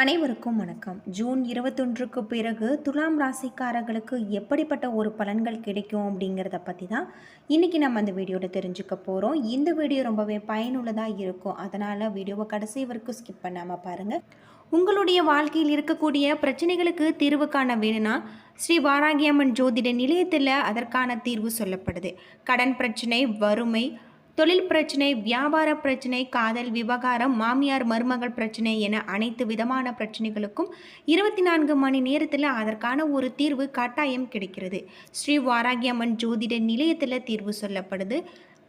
அனைவருக்கும் வணக்கம். ஜூன் இருபத்தொன்றுக்கு பிறகு துலாம் ராசிக்காரர்களுக்கு எப்படிப்பட்ட ஒரு பலன்கள் கிடைக்கும் அப்படிங்கிறத பற்றி தான் இன்றைக்கி நம்ம அந்த வீடியோவில் தெரிஞ்சுக்க போகிறோம் இந்த வீடியோ ரொம்பவே பயனுள்ளதாக இருக்கும். அதனால் வீடியோவை கடைசி வரைக்கும் ஸ்கிப் பண்ணாமல் பாருங்கள் உங்களுடைய வாழ்க்கையில் இருக்கக்கூடிய பிரச்சனைகளுக்கு தீர்வு காண வேணும்னா ஸ்ரீ வாராகியம்மன் ஜோதிட நிலையத்தில் அதற்கான தீர்வு சொல்லப்படுது. கடன் பிரச்சனை வறுமை தொழில் பிரச்சனை வியாபார பிரச்சனை காதல் விவகாரம் மாமியார் மருமகள் பிரச்சனை என அனைத்து விதமான பிரச்சனைகளுக்கும் இருபத்தி நான்கு மணி நேரத்தில் அதற்கான ஒரு தீர்வு கட்டாயம் கிடைக்கிறது. ஸ்ரீ வாராகியம்மன் ஜோதிட நிலையத்தில் தீர்வு சொல்லப்படுது.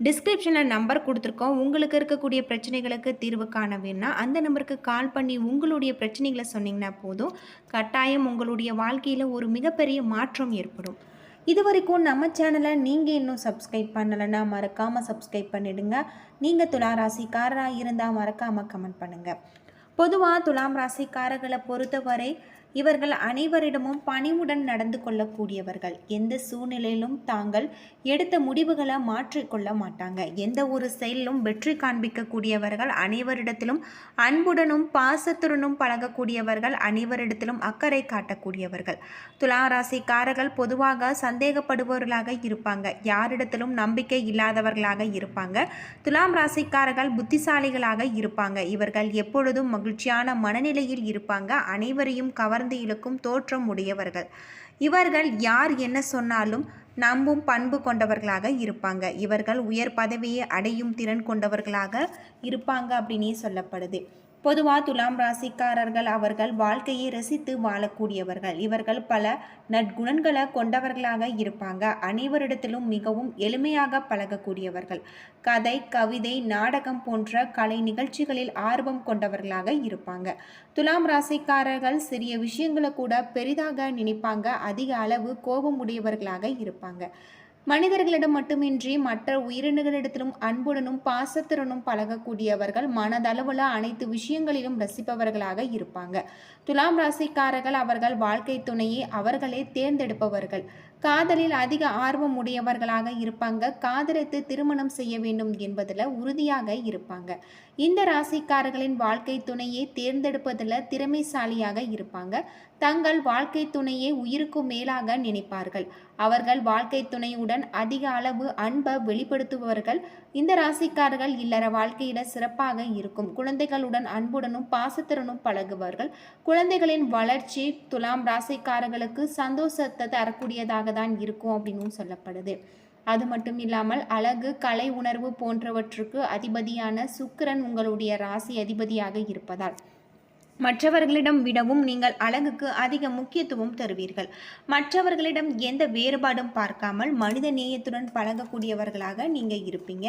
டிஸ்கிரிப்ஷனில் நம்பர் கொடுத்துருக்கோம். உங்களுக்கு இருக்கக்கூடிய பிரச்சனைகளுக்கு தீர்வு காண வேணா அந்த நம்பருக்கு கால் பண்ணி உங்களுடைய பிரச்சனைகளை சொன்னீங்கன்னா போதும். கட்டாயம் உங்களுடைய வாழ்க்கையில் ஒரு மிகப்பெரிய மாற்றம் ஏற்படும். இது வரைக்கும் நம்ம சேனலை நீங்கள் இன்னும் சப்ஸ்கிரைப் பண்ணலைன்னா மறக்காமல் சப்ஸ்கிரைப் பண்ணிடுங்க. நீங்கள் துலா ராசிக்காரராக இருந்தால் மறக்காமல் கமெண்ட் பண்ணுங்கள் பொதுவாக துலாம் ராசிக்காரர்களை பொறுத்தவரை இவர்கள் அனைவரிடமும் பணிவுடன் நடந்து கொள்ளக்கூடியவர்கள். எந்த சூழ்நிலையிலும் தாங்கள் எடுத்த முடிவுகளை மாற்றிக்கொள்ள மாட்டாங்க. எந்த ஒரு செயலிலும் வெற்றி காண்பிக்கக்கூடியவர்கள் அனைவரிடத்திலும் அன்புடனும் பாசத்துடனும் பழகக்கூடியவர்கள் அனைவரிடத்திலும் அக்கறை காட்டக்கூடியவர்கள். துலா ராசிக்காரர்கள் பொதுவாக சந்தேகப்படுபவர்களாக இருப்பாங்க. யாரிடத்திலும் நம்பிக்கை இல்லாதவர்களாக இருப்பாங்க. துலாம் ராசிக்காரர்கள் புத்திசாலிகளாக இருப்பாங்க. இவர்கள் எப்பொழுதும் மகிழ்ச்சியான மனநிலையில் இருப்பாங்க. அனைவரையும் கவர்ந்து இழுக்கும் தோற்றம் உடையவர்கள். இவர்கள் யார் என்ன சொன்னாலும் நம்பும் பண்பு கொண்டவர்களாக இருப்பாங்க. இவர்கள் உயர் பதவியை அடையும் திறன் கொண்டவர்களாக இருப்பாங்க அப்படின்னே சொல்லப்படுது. பொதுவாக துலாம் ராசிக்காரர்கள் அவர்கள் வாழ்க்கையை ரசித்து வாழக்கூடியவர்கள். இவர்கள் பல நற்குணங்களை கொண்டவர்களாக இருப்பாங்க. அனைவரிடத்திலும் மிகவும் எளிமையாக பழகக்கூடியவர்கள். கதை கவிதை நாடகம் போன்ற கலை நிகழ்ச்சிகளில் ஆர்வம் கொண்டவர்களாக இருப்பாங்க. துலாம் ராசிக்காரர்கள் சிறிய விஷயங்களை கூட பெரிதாக நினைப்பாங்க. அதிக அளவு கோபம் உடையவர்களாக இருப்பாங்க. மனிதர்களிடம் மட்டுமின்றி மற்ற உயிரினங்களிடத்திலும் அன்புடனும் பாசத்துடனும் பழகக்கூடியவர்கள் மனதளவுல அனைத்து விஷயங்களிலும் ரசிப்பவர்களாக இருப்பாங்க. துலாம் ராசிக்காரர்கள் அவர்கள் வாழ்க்கை துணையை அவர்களே தேர்ந்தெடுப்பவர்கள். காதலில் அதிக ஆர்வம் உடையவர்களாக இருப்பாங்க. காதலித்து திருமணம் செய்ய வேண்டும் என்பதில் உறுதியாக இருப்பாங்க. இந்த ராசிக்காரர்களின் வாழ்க்கை துணையை தேர்ந்தெடுப்பதில் திறமைசாலியாக இருப்பாங்க. தங்கள் வாழ்க்கை துணையை உயிருக்கும் மேலாக நினைப்பார்கள். அவர்கள் வாழ்க்கை துணையுடன் அதிக அளவு அன்பை வெளிப்படுத்துபவர்கள். இந்த ராசிக்காரர்கள் இல்லற வாழ்க்கையில சிறப்பாக இருக்கும். குழந்தைகளுடன் அன்புடனும் பாசத்துடனும் பழகுவார்கள். குழந்தைகளின் வளர்ச்சி துலாம் ராசிக்காரர்களுக்கு சந்தோஷத்தை தரக்கூடியதாக தான் இருக்கும் அப்படின்னு சொல்லப்படுது. அது மட்டும் இல்லாமல் அழகு கலை உணர்வு போன்றவற்றுக்கு அதிபதியான சுக்கிரன் உங்களுடைய ராசி அதிபதியாக இருப்பதால். மற்றவர்களிடம் விடவும் நீங்கள் அழகுக்கு அதிக முக்கியத்துவம் தருவீர்கள். மற்றவர்களிடம் எந்த வேறுபாடும் பார்க்காமல் மனித நேயத்துடன் பழகக்கூடியவர்களாக நீங்கள் இருப்பீங்க.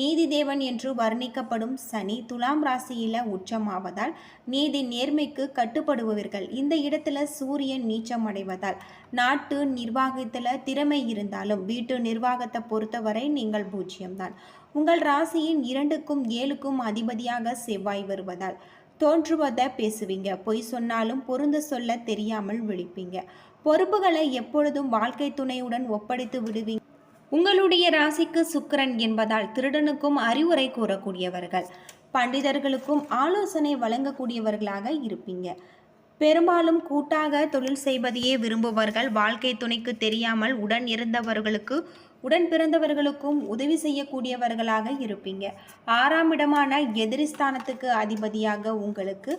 நீதி தேவன் என்று வர்ணிக்கப்படும் சனி துலாம் ராசியில் உச்சமாவதால் நீதி நேர்மைக்கு கட்டுப்படுபவர்கள். இந்த இடத்துல சூரியன் நீச்சம் அடைவதால் நாட்டு நிர்வாகத்தில் திறமை இருந்தாலும் வீட்டு நிர்வாகத்தை பொறுத்தவரை நீங்கள் பூஜ்ஜியம்தான் உங்கள் ராசியின் இரண்டுக்கும் ஏழுக்கும் அதிபதியாக செவ்வாய் வருவதால் தோன்றுவதை பேசுவீங்க. பொய் சொன்னாலும் பொருந்த சொல்ல தெரியாமல் விழிப்பீங்க. பொறுப்புகளை எப்பொழுதும் வாழ்க்கை துணையுடன் ஒப்படைத்து விடுவீங்க. உங்களுடைய ராசிக்கு சுக்கிரன் என்பதால் திருடனுக்கும் அறிவுரை கூறக்கூடியவர்கள். பண்டிதர்களுக்கும் ஆலோசனை வழங்கக்கூடியவர்களாக இருப்பீங்க. பெரும்பாலும் கூட்டாக தொழில் செய்வதையே விரும்புபவர்கள் வாழ்க்கை துணைக்கு தெரியாமல் உடன் இருந்தவர்களுக்கு உடன் பிறந்தவர்களுக்கும் உதவி செய்யக்கூடியவர்களாக இருப்பீங்க. ஆறாம் இடமான எதிரிஸ்தானத்துக்கு அதிபதியாக உங்களுக்கு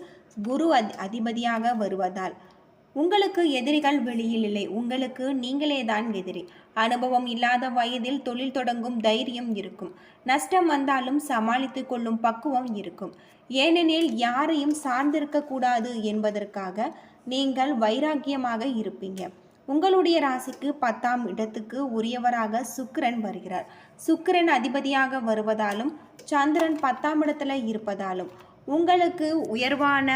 குரு அதி அதிபதியாக வருவதால் உங்களுக்கு எதிரிகள் வெளியில் இல்லை. உங்களுக்கு நீங்களே தான் எதிரி. அனுபவம் இல்லாத வயதில் தொழில் தொடங்கும் தைரியம் இருக்கும். நஷ்டம் வந்தாலும் சமாளித்து கொள்ளும் பக்குவம் இருக்கும். ஏனெனில் யாரையும் சார்ந்திருக்க கூடாது என்பதற்காக நீங்கள் வைராக்கியமாக இருப்பீங்க. உங்களுடைய ராசிக்கு பத்தாம் இடத்துக்கு உரியவராக சுக்கிரன் வருகிறார். சுக்கிரன் அதிபதியாக வருவதாலும் சந்திரன் பத்தாம் இடத்துல இருப்பதாலும் உங்களுக்கு உயர்வான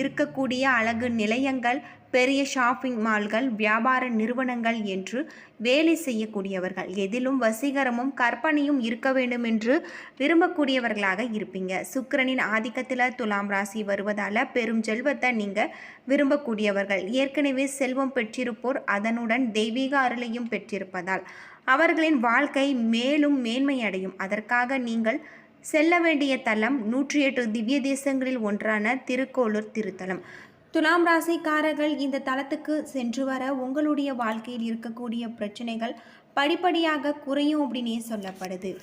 இருக்கக்கூடிய அழகு நிலையங்கள் பெரிய ஷாப்பிங் மால்கள் வியாபார நிறுவனங்கள் என்று வேலை செய்யக்கூடியவர்கள். எதிலும் வசீகரமும் கற்பனையும் இருக்க வேண்டும் என்று விரும்பக்கூடியவர்களாக இருப்பீங்க. சுக்கிரனின் ஆதிக்கத்தில் துலாம் ராசி வருவதால் பெரும் செல்வத்தை நீங்கள் விரும்பக்கூடியவர்கள். ஏற்கனவே செல்வம் பெற்றிருப்போர் அதனுடன் தெய்வீக அருளையும் பெற்றிருப்பதால். அவர்களின் வாழ்க்கை மேலும் மேன்மையடையும். அதற்காக நீங்கள் செல்ல வேண்டிய தலம் நூற்றி எட்டு திவ்ய தேசங்களில் ஒன்றான திருக்கோளூர் திருத்தலம். துலாம் ராசிக்காரர்கள் இந்த தலத்துக்கு சென்று வர உங்களுடைய வாழ்க்கையில் இருக்கக்கூடிய பிரச்சனைகள் படிப்படியாக குறையும் அப்படின்னே சொல்லப்படுது.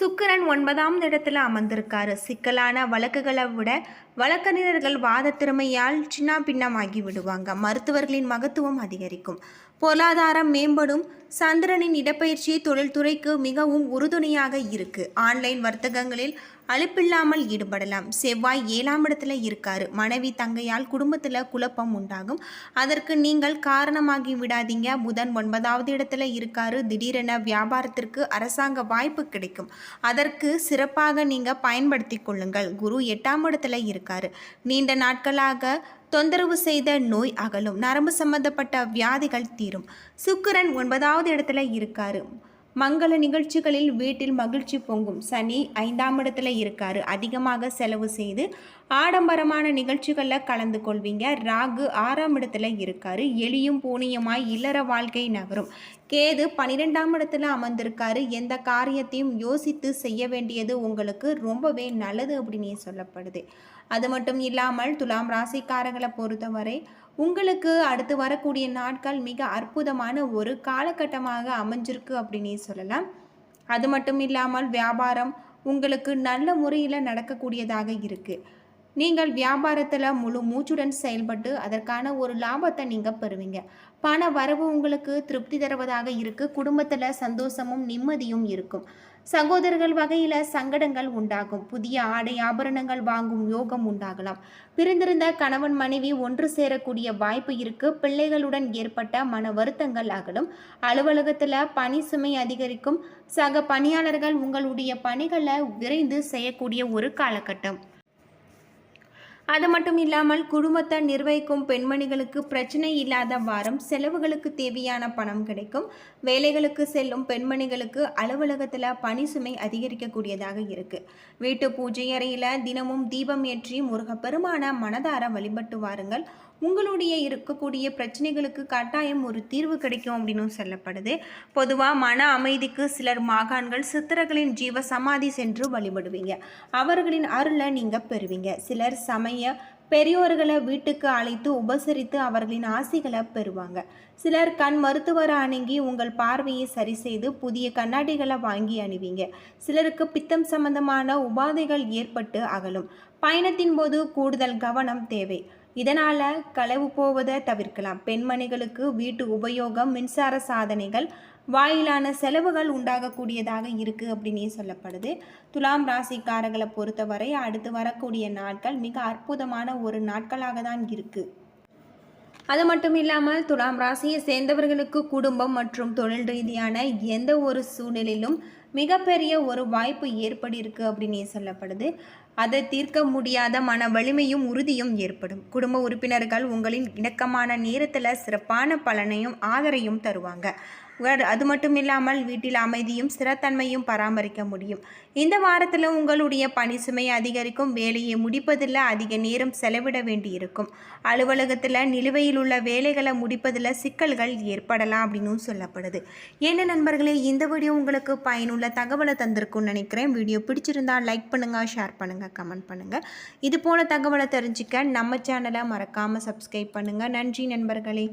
சுக்கிரன் ஒன்பதாம் இடத்துல அமர்ந்திருக்காரு. சிக்கலான வழக்குகளை விட வழக்கறிஞர்கள் வாத திறமையால் சின்ன பின்னமாகி விடுவாங்க. மருத்துவர்களின் மகத்துவம் அதிகரிக்கும். பொருளாதாரம் மேம்படும். சந்திரனின் இடப்பெயர்ச்சி தொழில்துறைக்கு மிகவும் உறுதுணையாக இருக்கு. ஆன்லைன் வர்த்தகங்களில் அழுப்பில்லாமல் ஈடுபடலாம். செவ்வாய் ஏழாம் இடத்துல இருக்காரு. மனைவி தங்கையால் குடும்பத்தில் குழப்பம் உண்டாகும். அதற்கு நீங்கள் காரணமாகி விடாதீங்க. புதன் ஒன்பதாவது இடத்துல இருக்காரு. திடீரென வியாபாரத்திற்கு அரசாங்க வாய்ப்பு கிடைக்கும். அதற்கு சிறப்பாக நீங்கள் பயன்படுத்தி கொள்ளுங்கள். குரு எட்டாம் இடத்துல இருக்காரு. நீண்ட நாட்களாக தொந்தரவு செய்த நோய் அகலும். நரம்பு சம்பந்தப்பட்ட வியாதிகள் தீரும். சுக்கிரன் ஒன்பதாவது இடத்துல இருக்காரு. மங்கள நிகழ்ச்சிகளில் வீட்டில் மகிழ்ச்சி பொங்கும். சனி ஐந்தாம் இடத்துல இருக்காரு. அதிகமாக செலவு செய்து ஆடம்பரமான நிகழ்ச்சிகளில் கலந்து கொள்வீங்க. ராகு ஆறாம் இடத்துல இருக்காரு. எளியும் பூனியமாய் இல்லற வாழ்க்கை நகரும். கேது பன்னிரெண்டாம் இடத்துல அமர்ந்திருக்காரு. எந்த காரியத்தையும் யோசித்து செய்ய வேண்டியது உங்களுக்கு ரொம்பவே நல்லது அப்படின்னு சொல்லப்படுது. அது மட்டும் இல்லாமல் துலாம் ராசிக்காரங்களை பொறுத்தவரை உங்களுக்கு அடுத்து வரக்கூடிய நாட்கள் மிக அற்புதமான ஒரு காலகட்டமாக அமைஞ்சிருக்கு அப்படின்னே சொல்லலாம். அது மட்டும் இல்லாமல் வியாபாரம் உங்களுக்கு நல்ல முறையில் நடக்கக்கூடியதாக இருக்குது நீங்கள் வியாபாரத்தில் முழு மூச்சுடன் செயல்பட்டு அதற்கான ஒரு லாபத்தை நீங்கள் பெறுவீங்க. பண வரவு உங்களுக்கு திருப்தி தருவதாக இருக்குது குடும்பத்தில் சந்தோஷமும் நிம்மதியும் இருக்கும். சகோதரர்கள் வகையில் சங்கடங்கள் உண்டாகும். புதிய ஆடை ஆபரணங்கள் வாங்கும் யோகம் உண்டாகலாம். பிரிந்திருந்த கணவன் மனைவி ஒன்று சேரக்கூடிய வாய்ப்பு இருக்கு. பிள்ளைகளுடன் ஏற்பட்ட மன வருத்தங்கள் அகலும். அலுவலகத்தில் பணி சுமை அதிகரிக்கும். சக பணியாளர்கள் உங்களுடைய பணிகளை விரைந்து செய்யக்கூடிய ஒரு காலகட்டம். அது மட்டும் இல்லாமல் குடும்பத்தை நிர்வகிக்கும் பெண்மணிகளுக்கு பிரச்சனை இல்லாத வாரம் செலவுகளுக்கு தேவையான பணம் கிடைக்கும். வேலைகளுக்கு செல்லும் பெண்மணிகளுக்கு அலுவலகத்தில் பணி சுமை அதிகரிக்கக்கூடியதாக இருக்கு. வீட்டு பூஜை அறையில் தினமும் தீபம் ஏற்றி முருகப்பெருமான மனதார வழிபட்டு வாருங்கள். உங்களுடைய இருக்கக்கூடிய பிரச்சனைகளுக்கு கட்டாயம் ஒரு தீர்வு கிடைக்கும் அப்படின்னு சொல்லப்படுது. பொதுவாக மன அமைதிக்கு சிலர் மாகாண்கள் சித்தர்களின் ஜீவ சமாதி சென்று வழிபடுவீங்க. அவர்களின் அருளை நீங்கள் பெறுவீங்க. சிலர் சமய பெரியோர்களை வீட்டுக்கு அழைத்து உபசரித்து அவர்களின் ஆசிகளை பெறுவாங்க. சிலர் கண் மருத்துவரை அணுகி உங்கள் பார்வையை சரி செய்து புதிய கண்ணாடிகளை வாங்கி அணிவீங்க. சிலருக்கு பித்தம் சம்பந்தமான உபாதைகள் ஏற்பட்டு அகலும். பயணத்தின் போது கூடுதல் கவனம் தேவை. இதனால் களவு போவதை தவிர்க்கலாம். பெண்மணிகளுக்கு வீட்டு உபயோகம் மின்சார சாதனைகள் வாயிலான செலவுகள் உண்டாகக்கூடியதாக இருக்குது அப்படின்னே சொல்லப்படுது. துலாம் ராசிக்காரர்களை பொறுத்தவரை அடுத்து வரக்கூடிய நாட்கள் மிக அற்புதமான ஒரு நாட்களாக தான் இருக்குது அது மட்டும் இல்லாமல் துலாம் ராசியை சேர்ந்தவர்களுக்கு குடும்பம் மற்றும் தொழில் ரீதியான எந்த ஒரு சூழ்நிலையிலும் மிகப்பெரிய ஒரு வாய்ப்பு ஏற்படிருக்கு அப்படின்னே சொல்லப்படுது. அதை தீர்க்க முடியாத மன வலிமையும் உறுதியும் ஏற்படும். குடும்ப உறுப்பினர்கள் உங்களின் இணக்கமான நேரத்தில் சிறப்பான பலனையும் ஆதரையும் தருவாங்க. அது மட்டும் இல்லாமல் வீட்டில் அமைதியும் ஸ்திரத்தன்மையும் பராமரிக்க முடியும். இந்த வாரத்தில் உங்களுடைய பணி சுமை அதிகரிக்கும் வேலையை முடிப்பதில் அதிக நேரம் செலவிட வேண்டியிருக்கும். அலுவலகத்தில் நிலுவையில் உள்ள வேலைகளை முடிப்பதில் சிக்கல்கள் ஏற்படலாம் அப்படின்னு சொல்லப்படுது. என்ன நண்பர்களே இந்த வீடியோ உங்களுக்கு பயனுள்ள தகவலை தந்திருக்கும்னு நினைக்கிறேன். வீடியோ பிடிச்சிருந்தால் லைக் பண்ணுங்கள் ஷேர் பண்ணுங்கள் கமெண்ட் பண்ணுங்கள் இது போல தகவலை தெரிஞ்சுக்க நம்ம சேனலை மறக்காமல் சப்ஸ்கிரைப் பண்ணுங்கள் நன்றி நண்பர்களே.